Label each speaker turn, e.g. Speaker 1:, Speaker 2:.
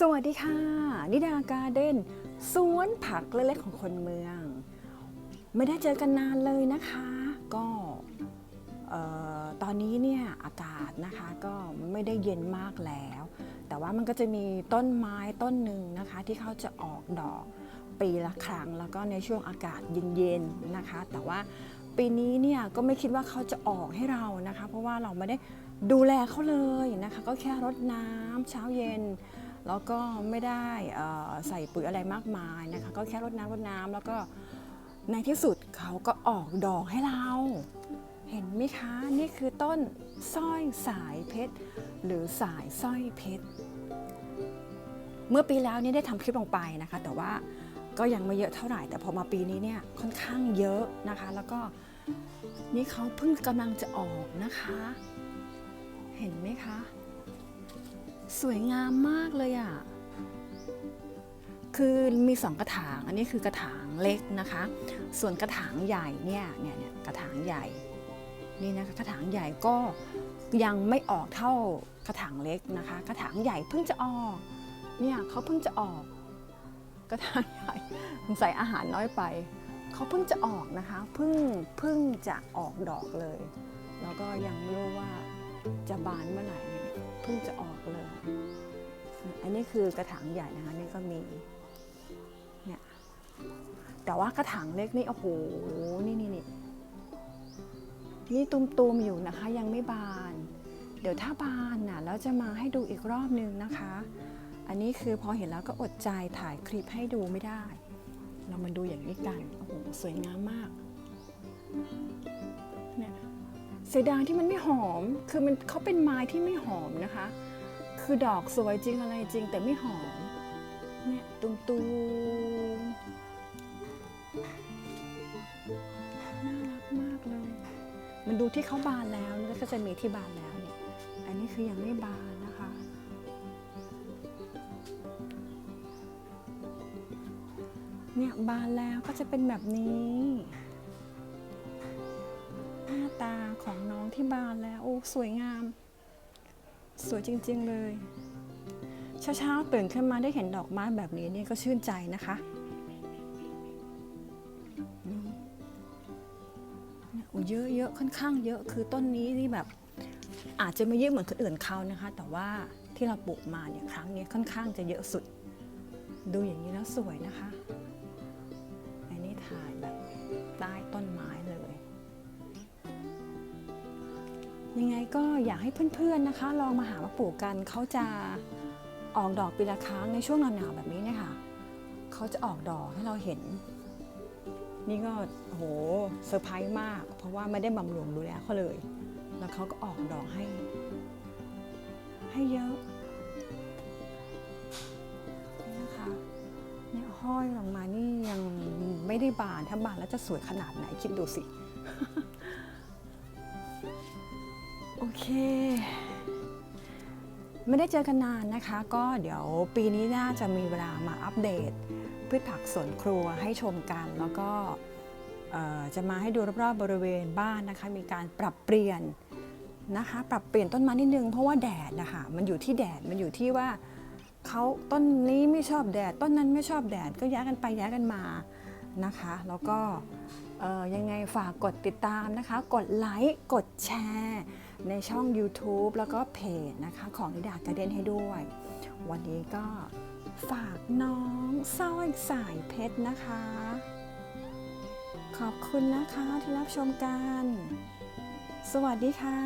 Speaker 1: สวัสดีค่ะ นิดาการ์เด้นสวนผักเล็กๆของคนเมือง ไม่ได้เจอกันนานเลยนะคะ ก็ตอนนี้เนี่ยอากาศนะคะก็ไม่ได้เย็นมากแล้ว แต่ว่ามันก็จะมีต้นไม้ต้นหนึ่งนะคะ ที่เขาจะออกดอกปีละครั้ง แล้วก็ในช่วงอากาศเย็นๆนะคะ แต่ว่าปีนี้เนี่ยก็ไม่คิดว่าเขาจะออกให้เรานะคะ เพราะว่าเราไม่ได้ดูแลเขาเลยนะคะ ก็แค่รดน้ำเช้าเย็น แล้วก็ไม่ได้ใส่ปุ๋ยอะไรมากมายนะคะ ก็แค่รดน้ำรดน้ำแล้วก็ในที่สุดเขาก็ออกดอกให้เรา เห็นไหมคะนี่คือต้นสร้อยสายเพชร หรือสายสร้อยเพชร เมื่อปีแล้วนี่ได้ทำคลิปลงไปนะคะ แต่ว่าก็ยังไม่เยอะเท่าไหร่ แต่พอมาปีนี้เนี่ยค่อนข้างเยอะนะคะ แล้วก็นี่เขาเพิ่งกำลังจะออกนะคะ เห็นไหมคะ สวยงามมากเลยอะ่ะ คือมีสองกระถาง อันนี้คือกระถางเล็กนะคะ ส่วนกระถางใหญ่เนี่ยเนี่ยเนี่ยกระถางใหญ่นี่นะคะกระถางใหญ่ก็ยังไม่ออกเท่ากระถางเล็กนะคะ กระถางใหญ่เพิ่งจะออกเนี่ยเขาเพิ่งจะออก กระถางใหญ่สงสัยอาหารน้อยไปเขาเพิ่งจะออกนะคะเพิ่งเพิ่งจะออกดอกเลย แล้วก็ยังไม่รู้ว่าจะบานเมื่อไหร่ เพิ่งจะออกเลย อันนี้คือกระถางใหญ่นะคะนี่ก็มี เนี่ย แต่ว่ากระถางเล็กนี่โอ้โห นี่นี่นี่นี่ตุมๆอยู่นะคะ ยังไม่บาน เดี๋ยวถ้าบานน่ะแล้วจะมาให้ดูอีกรอบนึงนะคะ อันนี้คือพอเห็นแล้วก็อดใจถ่ายคลิปให้ดูไม่ได้ เรามาดูอย่างนี้กัน โอ้โห สวยงามมาก เสียดายที่มันไม่หอม คือมันเขาเป็นไม้ที่ไม่หอมนะคะ คือดอกสวยจริงอะไรจริงแต่ไม่หอม เนี่ยตุมตูมน่ารักมากเลย มันดูที่เขาบานแล้วแล้วก็จะมีที่บานแล้วเนี่ย อันนี้คือยังไม่บานนะคะ เนี่ยบานแล้วก็จะเป็นแบบนี้ ของน้องที่บานแล้วโอ้สวยงาม สวยจริงๆเลยเช้าๆตื่นขึ้นมาได้เห็นดอกไม้แบบนี้นี่ก็ชื่นใจนะคะเยโอ้เยอะเยอะค่อนข้างเยอะคือต้นนี้นี่แบบ อาจจะไม่เยอะเหมือนคนอื่นเขานะคะ แต่ว่าที่เราปลูกมาเนี่ยครั้งนี้ค่อนข้างจะเยอะสุด ดูอย่างนี้แล้วสวยนะคะ ก็อยากให้เพื่อนๆนะคะ ลองมาหามาปลูกกันเขาจะออกดอกปีละครั้งในช่วงหนาวๆแบบนี้เนี่ยค่ะเขาจะออกดอกให้เราเห็น นี่ก็โหเซอร์ไพรส์มาก เพราะว่าไม่ได้บำรุงดูแลเขาเลย แล้วเขาก็ออกดอกให้ ให้เยอะนี่นะคะเนี่ยห้อยลงมานี่ยังไม่ได้บานถ้าบานแล้วจะสวยขนาดไหนคิดดูสิ โอเค ไม่ได้เจอกันนานนะคะ ก็เดี๋ยวปีนี้น่าจะมีเวลามาอัปเดต พืชผักสวนครัวให้ชมกันแล้วก็จะมาให้ดูรอบๆบริเวณบ้านนะคะ มีการปรับเปลี่ยนนะคะ ปรับเปลี่ยนต้นไม้นิดนึงเพราะว่าแดดนะคะมันอยู่ที่แดดมันอยู่ที่ว่าเขาต้นนี้ไม่ชอบแดด ต้นนั้นไม่ชอบแดดก็ย้ายกันไปย้ายกันมา นะคะแล้วก็ยังไงฝากกดติดตามนะคะ กดไลค์กดแชร์ ในช่อง YouTube แล้วก็เพจนะคะของนิดากร์เด้นให้ด้วย วันนี้ก็ฝากน้องสร้อยสายเพชรนะคะ ขอบคุณนะคะที่รับชมกัน สวัสดีค่ะ